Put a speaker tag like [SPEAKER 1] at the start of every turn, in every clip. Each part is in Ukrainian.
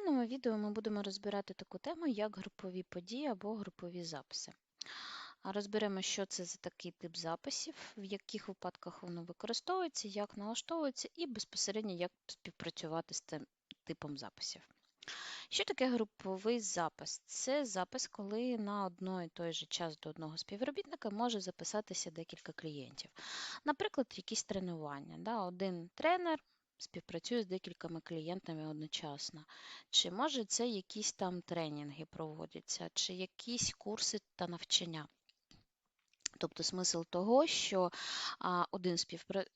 [SPEAKER 1] даному відео ми будемо розбирати таку тему, як групові події або групові записи. Розберемо, що це за такий тип записів, в яких випадках воно використовується, як налаштовується і безпосередньо як співпрацювати з цим типом записів. Що таке груповий запис? Це запис, коли на одно і той же час до одного співробітника може записатися декілька клієнтів. Наприклад, якісь тренування. Да? Один тренер співпрацює з декількома клієнтами одночасно. Чи може це якісь там тренінги проводяться, чи якісь курси та навчання. Тобто смисл того, що один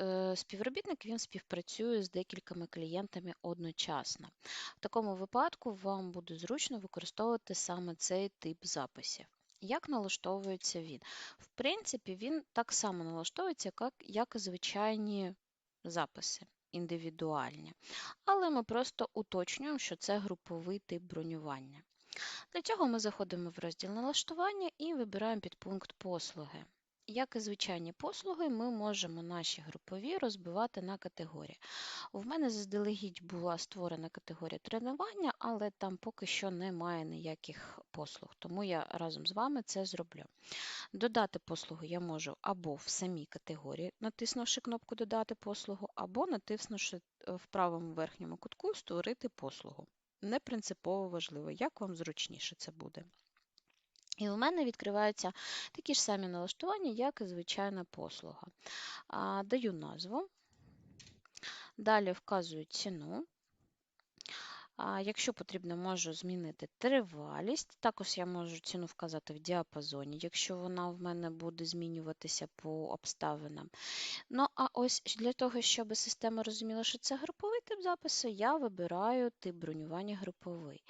[SPEAKER 1] е, співробітник він співпрацює з декількома клієнтами одночасно. В такому випадку вам буде зручно використовувати саме цей тип записів. Як налаштовується він? В принципі, він так само налаштовується, як і звичайні записи індивідуальні. Але ми просто уточнюємо, що це груповий тип бронювання. Для цього ми заходимо в розділ налаштування і вибираємо підпункт послуги. Як і звичайні послуги, ми можемо наші групові розбивати на категорії. У мене заздалегідь була створена категорія тренування, але там поки що немає ніяких послуг, тому я разом з вами це зроблю. Додати послугу я можу або в самій категорії, натиснувши кнопку Додати послугу, або натиснувши е, в правому верхньому кутку Створити послугу. Не принципово важливо, як вам зручніше це буде. І у мене відкриваються такі ж самі налаштування, як і звичайна послуга. Даю назву, далі вказую ціну. Якщо потрібно, можу змінити тривалість. Також я можу ціну вказати в діапазоні, якщо вона в мене буде змінюватися по обставинам. Ну, а ось для того, щоб система розуміла, що це груповий тип запису, я вибираю тип бронювання груповий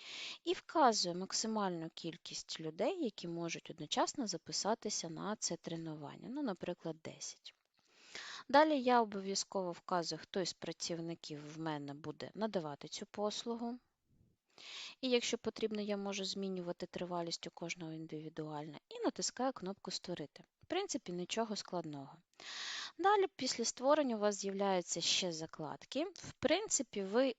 [SPEAKER 1] і вказую максимальну кількість людей, які можуть одночасно записатися на це тренування, ну, наприклад, 10. Далі я обов'язково вказую, хто із працівників в мене буде надавати цю послугу. І якщо потрібно, я можу змінювати тривалість у кожного індивідуально і натискаю кнопку Створити. В принципі, нічого складного. Далі, після створення, у вас з'являються ще закладки. В принципі, ви е,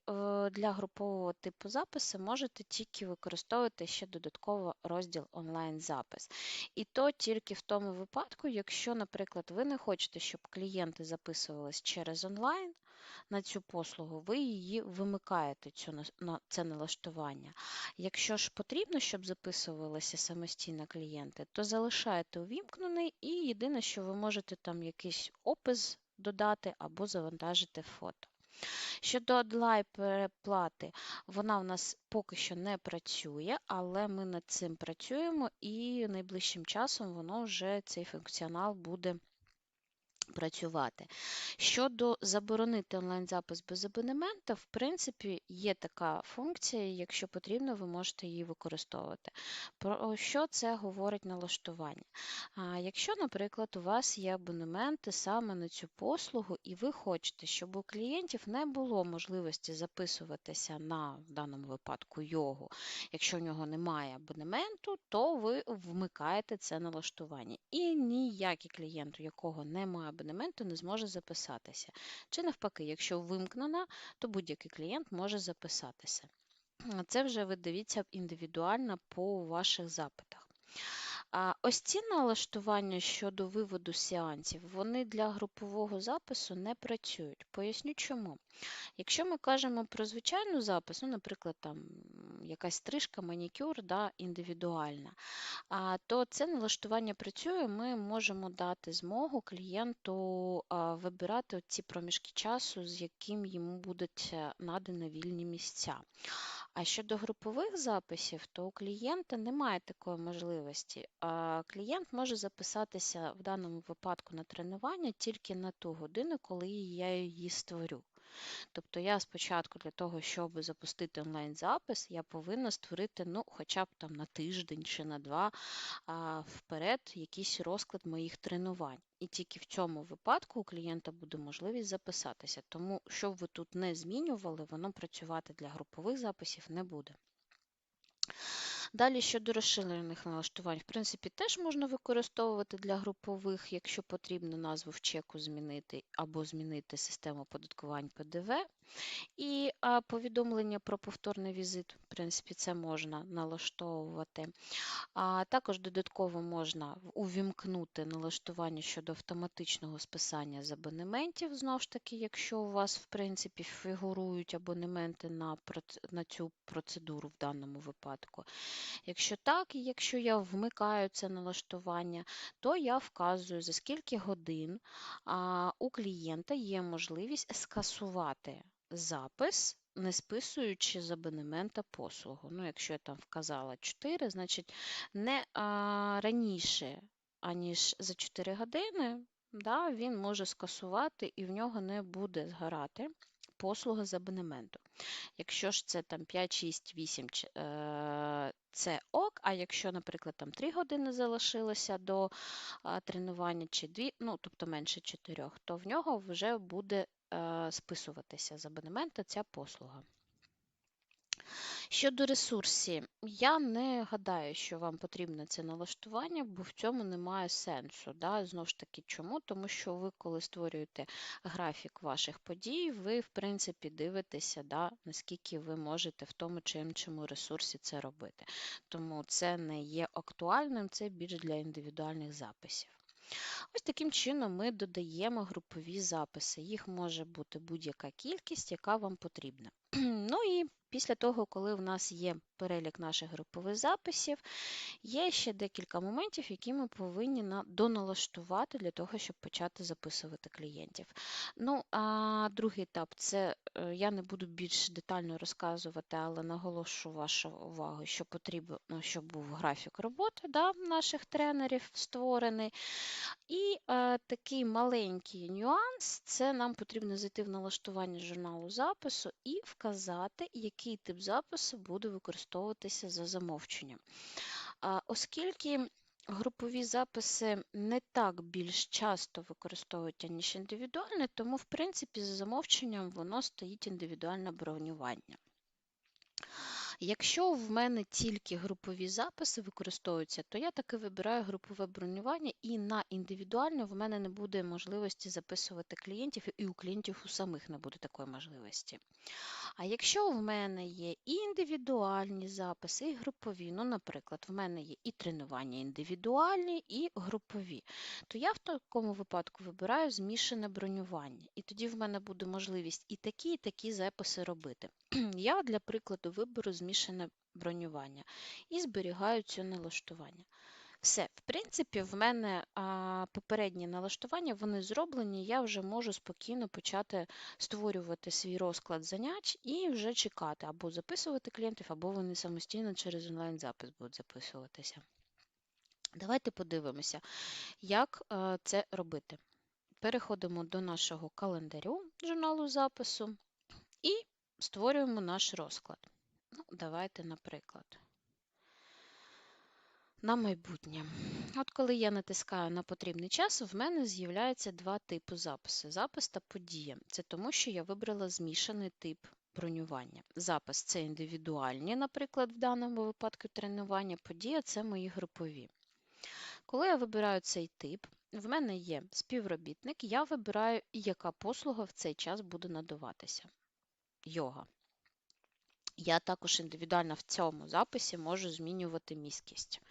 [SPEAKER 1] для групового типу запису можете тільки використовувати ще додатково розділ онлайн-запис. І то тільки в тому випадку, якщо, наприклад, ви не хочете, щоб клієнти записувались через онлайн на цю послугу, ви її вимикаєте, цю, це налаштування. Якщо ж потрібно, щоб записувалися самостійно клієнти, то залишаєте увімкнений і єдине, що ви можете там якийсь опис додати або завантажити фото. Щодо одлай переплати, вона в нас поки що не працює, але ми над цим працюємо і найближчим часом воно вже цей функціонал буде працювати. Щодо заборонити онлайн-запис без абонемента, в принципі, є така функція, якщо потрібно, ви можете її використовувати. Про що це говорить налаштування? Якщо, наприклад, у вас є абонементи саме на цю послугу, і ви хочете, щоб у клієнтів не було можливості записуватися на в даному випадку йогу, якщо в нього немає абонементу, то ви вмикаєте це налаштування. І ніякий клієнт, у якого немає абонементу не зможе записатися. Чи навпаки, якщо вимкнена, то будь-який клієнт може записатися. Це вже ви дивіться індивідуально по ваших запитах. Ось ці налаштування щодо виводу сеансів, вони для групового запису не працюють. Поясню чому. Якщо ми кажемо про звичайну запис, ну, наприклад, там якась стрижка, манікюр да, індивідуальна, то це налаштування працює, ми можемо дати змогу клієнту вибирати ці проміжки часу, з яким йому будуть е, надані вільні місця. А щодо групових записів, то у клієнта немає такої можливості. Клієнт може записатися в даному випадку на тренування тільки на ту годину, коли я її створю. Тобто я спочатку для того, щоб запустити онлайн-запис, я повинна створити ну, хоча б там на тиждень чи на два а, вперед якийсь розклад моїх тренувань. І тільки в цьому випадку у клієнта буде можливість записатися. Тому, щоб ви тут не змінювали, воно працювати для групових записів не буде. Далі щодо розширених налаштувань, в принципі, теж можна використовувати для групових, якщо потрібно назву в чеку змінити або змінити систему оподаткувань ПДВ. І повідомлення про повторний візит принципі, це можна налаштовувати. А також додатково можна увімкнути налаштування щодо автоматичного списання з абонементів. Знову ж таки, якщо у вас, в принципі, фігурують абонементи на, на цю процедуру в даному випадку. Якщо так, і якщо я вмикаю це налаштування, то я вказую, за скільки годин у клієнта є можливість скасувати запис, не списуючи з абонемента послугу. Ну, якщо я там вказала 4, значить не а, раніше, аніж за 4 години, да, він може скасувати і в нього не буде згорати послуга з абонементу. Якщо ж це там 5, 6, 8, е, це ок, а якщо, наприклад, там 3 години залишилося до тренування чи 2, ну, тобто менше 4, то в нього вже буде списуватися з абонемента ця послуга. Щодо ресурсів, я не гадаю, що вам потрібне це налаштування, бо в цьому немає сенсу. Да? Знову ж таки, чому? Тому що ви, коли створюєте графік ваших подій, ви, в принципі, дивитеся, да, наскільки ви можете в тому чи іншому ресурсі це робити. Тому це не є актуальним, це більш для індивідуальних записів. Ось таким чином ми додаємо групові записи. Їх може бути будь-яка кількість, яка вам потрібна. Ну після того, коли в нас є перелік наших групових записів, є ще декілька моментів, які ми повинні доналаштувати для того, щоб почати записувати клієнтів. Ну, а другий етап це е, я не буду більш детально розказувати, але наголошу вашу увагу, що потрібно, ну, щоб був графік роботи да, наших тренерів створений. І е, такий маленький нюанс це нам потрібно зайти в налаштування журналу запису і вказати, який тип запису буде використовуватися за замовченням. Оскільки групові записи не так більш часто використовуються, ніж індивідуальні, тому, в принципі, за замовченням воно стоїть індивідуальне бронювання. Якщо в мене тільки групові записи використовуються, то я таки вибираю групове бронювання, і на індивідуальне в мене не буде можливості записувати клієнтів, і у клієнтів у самих не буде такої можливості. А якщо в мене є і індивідуальні записи, і групові, ну, наприклад, в мене є і тренування індивідуальні, і групові, то я в такому випадку вибираю змішане бронювання. І тоді в мене буде можливість і такі, і такі записи робити. Я для прикладу виберу змішане бронювання і зберігаю це налаштування. Все, в принципі, в мене а, попередні налаштування вони зроблені, я вже можу спокійно почати створювати свій розклад занять і вже чекати або записувати клієнтів, або вони самостійно через онлайн-запис будуть записуватися. Давайте подивимося, як е, це робити. Переходимо до нашого календарю журналу запису і створюємо наш розклад. Ну, давайте, наприклад, на майбутнє. От коли я натискаю на потрібний час, в мене з'являється два типи записи: запис та подія. Це тому, що я вибрала змішаний тип бронювання. Запис це індивідуальні, наприклад, в даному випадку тренування, подія це мої групові. Коли я вибираю цей тип, в мене є співробітник, я вибираю, яка послуга в цей час буде надаватися. Йога. Я також індивідуально в цьому записі можу змінювати міськість.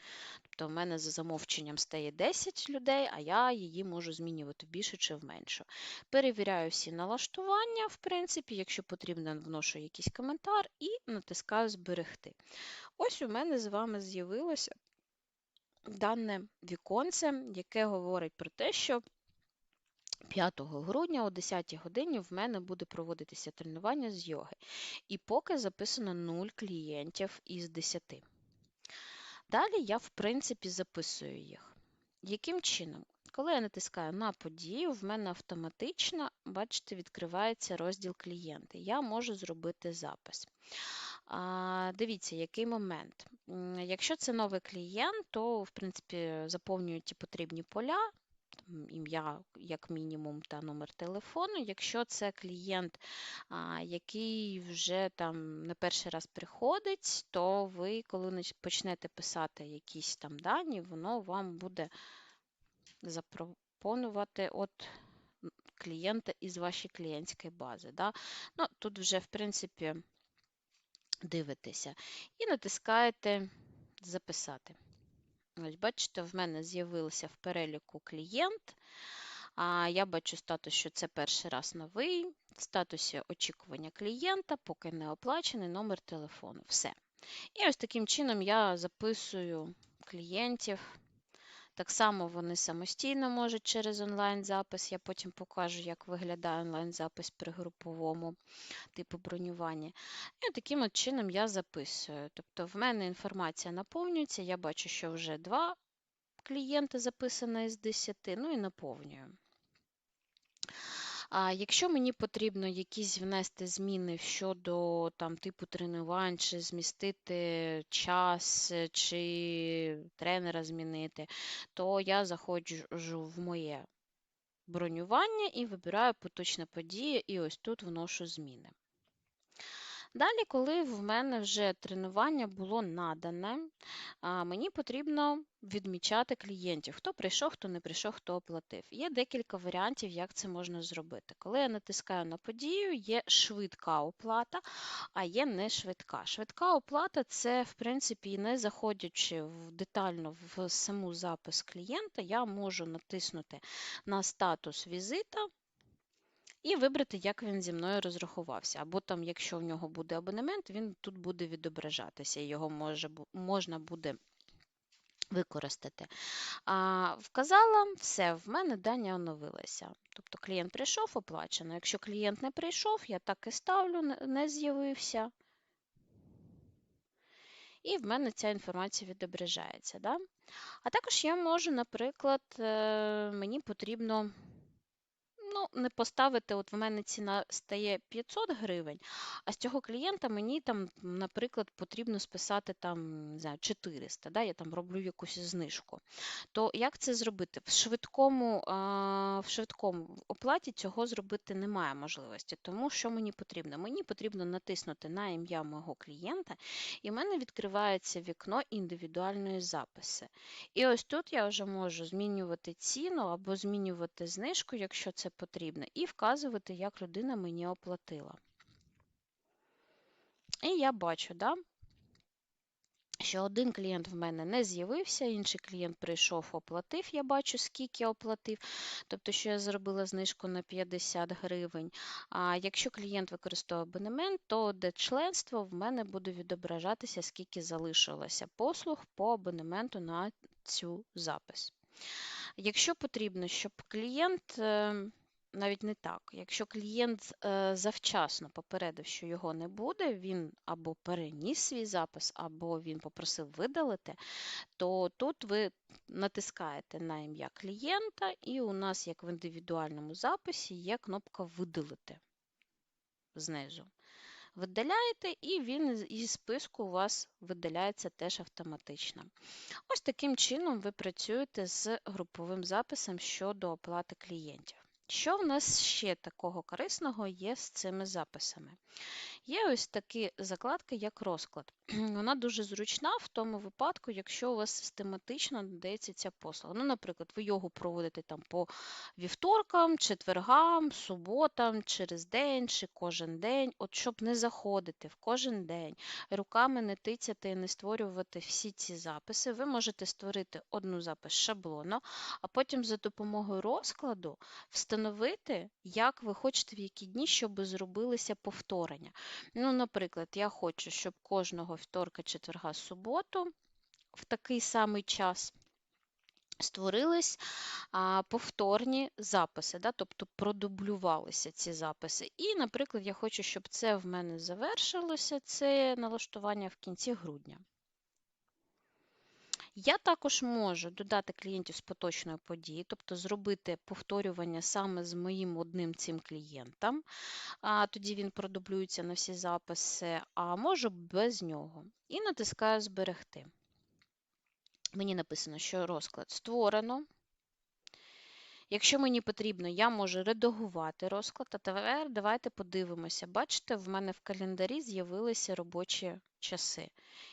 [SPEAKER 1] Тобто в мене за замовченням стає 10 людей, а я її можу змінювати в більше чи в меншу. Перевіряю всі налаштування, в принципі, якщо потрібно, вношу якийсь коментар і натискаю Зберегти. Ось у мене з вами з'явилося дане віконце, яке говорить про те, що 5 грудня о 10 годині в мене буде проводитися тренування з йоги. І поки записано 0 клієнтів із 10. Далі я, в принципі, записую їх. Яким чином? Коли я натискаю на подію, в мене автоматично, бачите, відкривається розділ клієнти. Я можу зробити запис. А, Дивіться, який момент. Якщо це новий клієнт, то, в принципі, заповнюють ті потрібні поля, ім'я, як мінімум, та номер телефону. Якщо це клієнт, який вже там не перший раз приходить, то ви, коли почнете писати якісь там дані, воно вам буде запропонувати от клієнта із вашої клієнтської бази. Да? Ну, тут вже, в принципі, дивитеся і натискаєте Записати. Ось, бачите, в мене з'явився в переліку клієнт. А я бачу статус, що це перший раз новий. В статусі очікування клієнта, поки не оплачений номер телефону. Все. І ось таким чином я записую клієнтів. Так само вони самостійно можуть через онлайн-запис. Я потім покажу, як виглядає онлайн-запис при груповому типу бронювання. І таким от чином я записую. Тобто в мене інформація наповнюється, я бачу, що вже два клієнти записано із 10, ну і наповнюю. А якщо мені потрібно якісь внести зміни щодо там, типу тренувань, чи змістити час, чи тренера змінити, то я заходжу в моє бронювання і вибираю поточна подія, і ось тут вношу зміни. Далі, коли в мене вже тренування було надане, мені потрібно відмічати клієнтів, хто прийшов, хто не прийшов, хто оплатив. Є декілька варіантів, як це можна зробити. Коли я натискаю на подію, є швидка оплата, а є не швидка. Швидка оплата це, в принципі, не заходячи детально в саму запис клієнта, я можу натиснути на статус візита. І вибрати, як він зі мною розрахувався. Або там, якщо в нього буде абонемент, він тут буде відображатися, його може, можна буде використати. А, Вказала, все, в мене дані оновилися. Тобто клієнт прийшов, оплачено. Якщо клієнт не прийшов, я так і ставлю, не з'явився. І в мене ця інформація відображається. Да? А також я можу, наприклад, е, мені потрібно ну, не поставити, от в мене ціна стає 500 гривень, а з цього клієнта мені там, наприклад, потрібно списати там, не знаю, 400, да, я там роблю якусь знижку. То як це зробити? В швидкому в швидкому оплаті цього зробити немає можливості. Тому що мені потрібно? Мені потрібно натиснути на ім'я мого клієнта, і в мене відкривається вікно індивідуальної записи. І ось тут я вже можу змінювати ціну або змінювати знижку, якщо це потрібно, і вказувати, як людина мені оплатила. І я бачу, да, що один клієнт в мене не з'явився, інший клієнт прийшов, оплатив, я бачу, скільки оплатив, тобто, що я зробила знижку на 50 гривень. А якщо клієнт використовує абонемент, то де членство в мене буде відображатися, скільки залишилося послуг по абонементу на цю запис. Якщо потрібно, щоб клієнт. Навіть не так. Якщо клієнт е, завчасно попередив, що його не буде, він або переніс свій запис, або він попросив видалити, то тут ви натискаєте на ім'я клієнта, і у нас, як в індивідуальному записі, є кнопка Видалити знизу. Видаляєте, і він із списку у вас видаляється теж автоматично. Ось таким чином ви працюєте з груповим записом щодо оплати клієнтів. Що в нас ще такого корисного є з цими записами? Є ось такі закладки, як розклад. Вона дуже зручна в тому випадку, якщо у вас систематично надається ця послуга. Ну, Наприклад, ви йогу проводите там по вівторкам, четвергам, суботам, через день чи кожен день, от щоб не заходити в кожен день, руками не тицяти і не створювати всі ці записи, ви можете створити одну запис шаблону, а потім за допомогою розкладу встановити, як ви хочете в які дні, щоб зробилися повторення. Ну, Наприклад, я хочу, щоб кожного вівторка, четверга, суботу в такий самий час створились а, повторні записи, да, тобто продублювалися ці записи. І, наприклад, я хочу, щоб це в мене завершилося, це налаштування в кінці грудня. Я також можу додати клієнтів з поточної події, тобто зробити повторювання саме з моїм одним цим клієнтом, а тоді він продублюється на всі записи, а можу без нього. І натискаю Зберегти. Мені написано, що розклад створено. Якщо мені потрібно, я можу редагувати розклад. А тепер давайте подивимося. Бачите, в мене в календарі з'явилися робочі часи.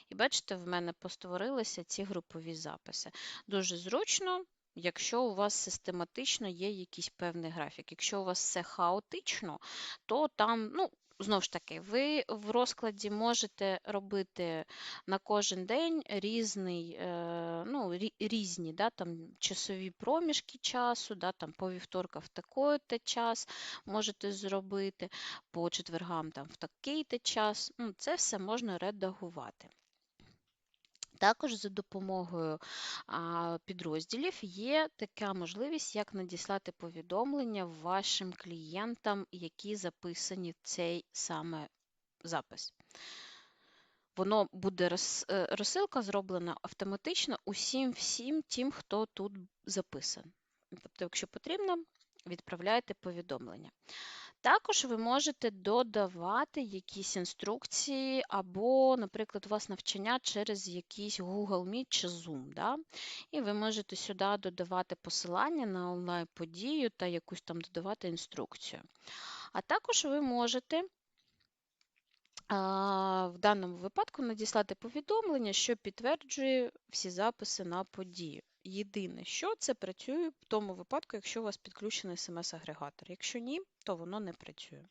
[SPEAKER 1] І бачите, в мене постворилися ці групові записи. Дуже зручно, якщо у вас систематично є якийсь певний графік. Якщо у вас все хаотично, то там, ну, знову ж таки, ви в розкладі можете робити на кожен день різний, е, ну, різні да, там, часові проміжки часу, да, там, по вівторках в такий-то час можете зробити, по четвергам там, в такий-то час. Ну, це все можна редагувати. Також за допомогою підрозділів є така можливість, як надіслати повідомлення вашим клієнтам, які записані цей саме запис. Воно буде е, розсилка зроблена автоматично усім всім тим, хто тут записаний. Тобто, якщо потрібно, відправляйте повідомлення. Також ви можете додавати якісь інструкції, або, наприклад, у вас навчання через якийсь Google Meet чи Zoom. Да? І ви можете сюди додавати посилання на онлайн-подію та якусь там додавати інструкцію. А також ви можете в даному випадку надіслати повідомлення, що підтверджує всі записи на подію. Єдине, що це працює в тому випадку, якщо у вас підключений смс-агрегатор. Якщо ні, то воно не працює.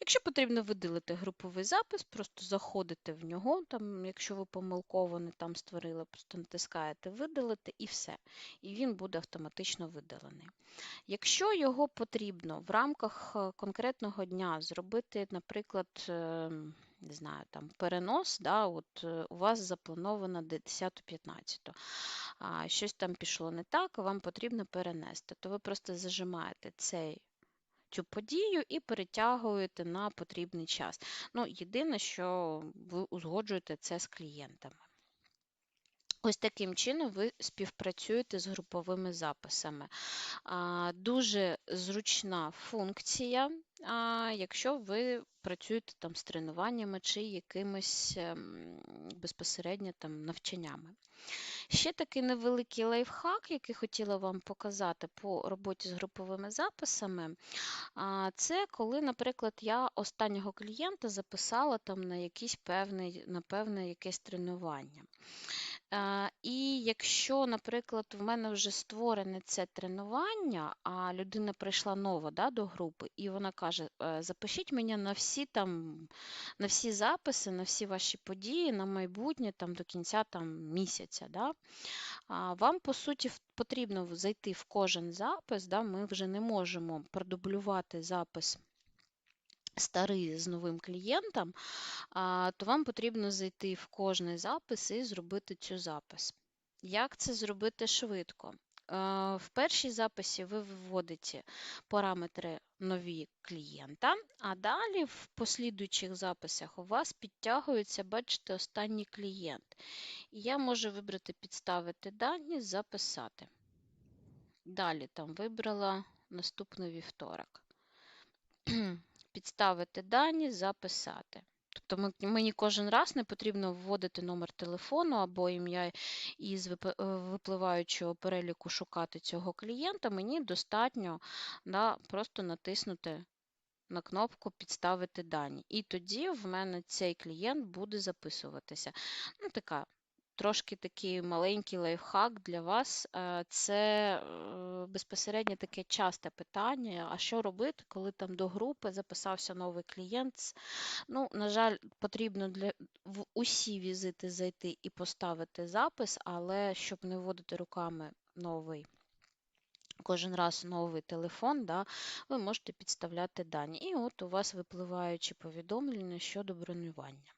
[SPEAKER 1] Якщо потрібно видалити груповий запис, просто заходите в нього, там, якщо ви помилково не там створили, просто натискаєте видалити і все. І він буде автоматично видалений. Якщо його потрібно в рамках е, конкретного дня зробити, наприклад, е, не знаю, там перенос, да, от е, у вас заплановано 10-15, а щось там пішло не так, вам потрібно перенести, то ви просто зажимаєте цей цю подію і перетягуєте на потрібний час. Ну, Єдине, що ви узгоджуєте це з клієнтами. Ось таким чином ви співпрацюєте з груповими записами. Дуже зручна функція, якщо ви працюєте там з тренуваннями чи якимись ем, безпосередньо там навчаннями. Ще такий невеликий лайфхак, який хотіла вам показати по роботі з груповими записами, це коли, наприклад, я останнього клієнта записала там на якийсь певний, на певне якесь тренування. І якщо, наприклад, в мене вже створене це тренування, а людина прийшла нова да, до групи, і вона каже: «Е, запишіть мене на всі там, на всі записи, на всі ваші події, на майбутнє там, до кінця там, місяця. Да? Вам, по суті, потрібно зайти в кожен запис, да? ми вже не можемо продублювати запис старий з новим клієнтом, то вам потрібно зайти в кожний запис і зробити цю запис. Як це зробити швидко? В першій записі ви вводите параметри нові клієнта, а далі в послідуючих записах у вас підтягується, бачите, останній клієнт. І я можу вибрати підставити дані, записати. Далі там вибрала наступний вівторок. Підставити дані, записати. Тобто мені кожен раз не потрібно вводити номер телефону або ім'я із е, випливаючого переліку шукати цього клієнта. Мені достатньо да, просто натиснути на кнопку Підставити дані. І тоді в мене цей клієнт буде записуватися. Ну, така Трошки такий маленький лайфхак для вас е, це е, безпосередньо таке часте питання: а що робити, коли там до групи записався новий клієнт? Ну, на жаль, потрібно для в усі візити зайти і поставити запис, але щоб не вводити руками новий. Кожен раз новий телефон, да, ви можете підставляти дані. І от у вас випливаючі повідомлення щодо бронювання.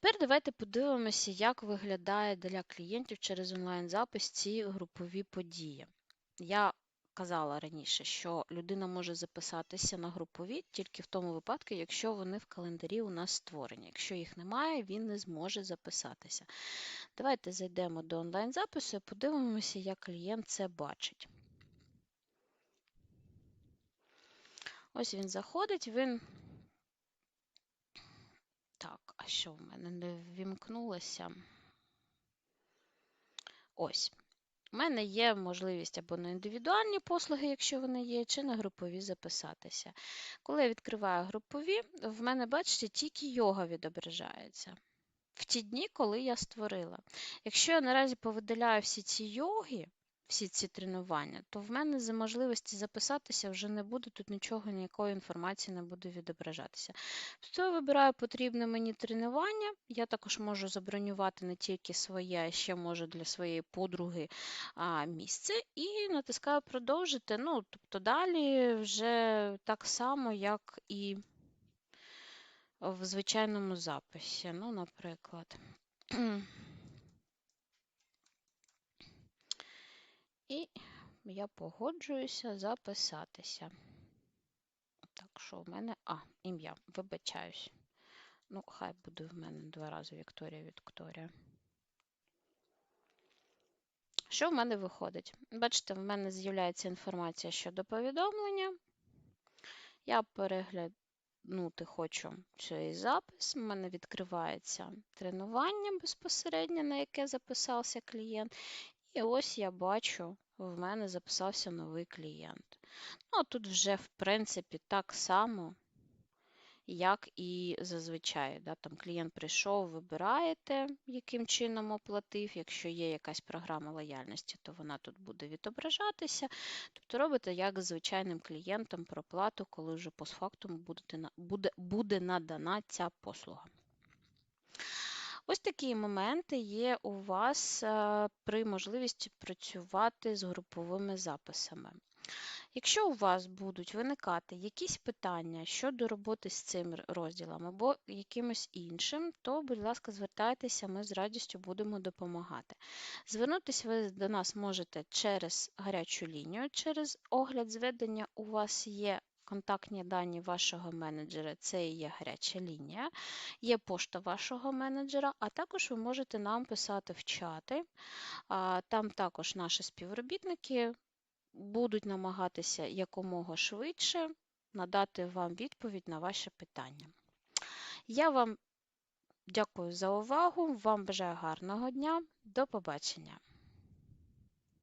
[SPEAKER 1] Тепер давайте подивимося, як виглядає для клієнтів через онлайн-запис ці групові події. Я казала раніше, що людина може записатися на групові тільки в тому випадку, якщо вони в календарі у нас створені. Якщо їх немає, він не зможе записатися. Давайте зайдемо до онлайн-запису і подивимося, як клієнт це бачить. Ось він заходить, він а що в мене не ввімкнулося? Ось. У мене є можливість або на індивідуальні послуги, якщо вони є, чи на групові записатися. Коли я відкриваю групові, в мене, бачите, тільки йога відображається. В ті дні, коли я створила. Якщо я наразі повидаляю всі ці йоги, всі ці тренування, то в мене за можливості записатися вже не буде, тут нічого, ніякої інформації не буде відображатися. Тобто я вибираю потрібне мені тренування. Я також можу забронювати не тільки своє, а ще можу для своєї подруги а, місце і натискаю продовжити. Ну, тобто далі вже так само, як і в звичайному записі. Ну, наприклад. І я погоджуюся записатися. Так, що в мене. А, ім'я, вибачаюсь. Ну, хай буде в мене два рази Вікторія Вікторія. Що в мене виходить? Бачите, в мене з'являється інформація щодо повідомлення. Я переглянути хочу цей запис. У мене відкривається тренування безпосередньо, на яке записався клієнт. І ось я бачу, в мене записався новий клієнт. Ну, тут вже, в принципі, так само, як і зазвичай. Да? Там Клієнт прийшов, вибираєте, яким чином оплатив. Якщо є якась програма лояльності, то вона тут буде відображатися. Тобто робите як з звичайним клієнтом проплату, коли вже постфактум будете, буде, буде надана ця послуга. Ось такі моменти є у вас е, при можливості працювати з груповими записами. Якщо у вас будуть виникати якісь питання щодо роботи з цим розділом або якимось іншим, то, будь ласка, звертайтеся, ми з радістю будемо допомагати. Звернутися ви до нас можете через гарячу лінію, через огляд зведення у вас є контактні дані вашого менеджера, це і є гаряча лінія, є пошта вашого менеджера, а також ви можете нам писати в чати. Там також наші співробітники будуть намагатися якомога швидше надати вам відповідь на ваше питання. Я вам дякую за увагу, вам бажаю гарного дня, до побачення!